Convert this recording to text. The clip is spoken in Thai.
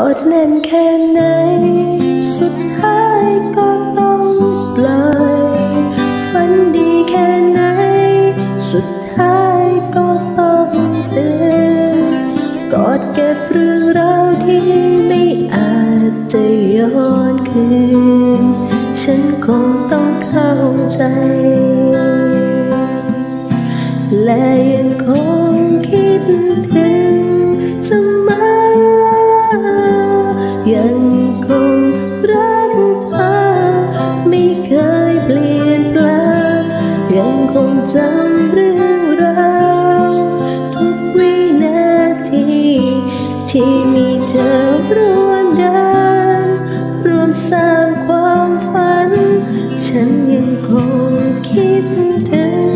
อดแน่นแค่ไหน สุดท้ายก็ต้องปล่อย ฝันดีแค่ไหน สุดท้ายก็ต้องเตือนกอดเก็บเรื่องราวที่ไม่อาจจะย้อนคืน ฉันคงต้องเข้าใจ และยังคงคิดถึง ยังคงรักเธอ ไม่เคยเปลี่ยนแปลงยังคงจำเรื่องราวทุกวินาที ที่มีเธอร่วมเดินร่วมสร้างความฝัน ฉันยังคงคิดถึง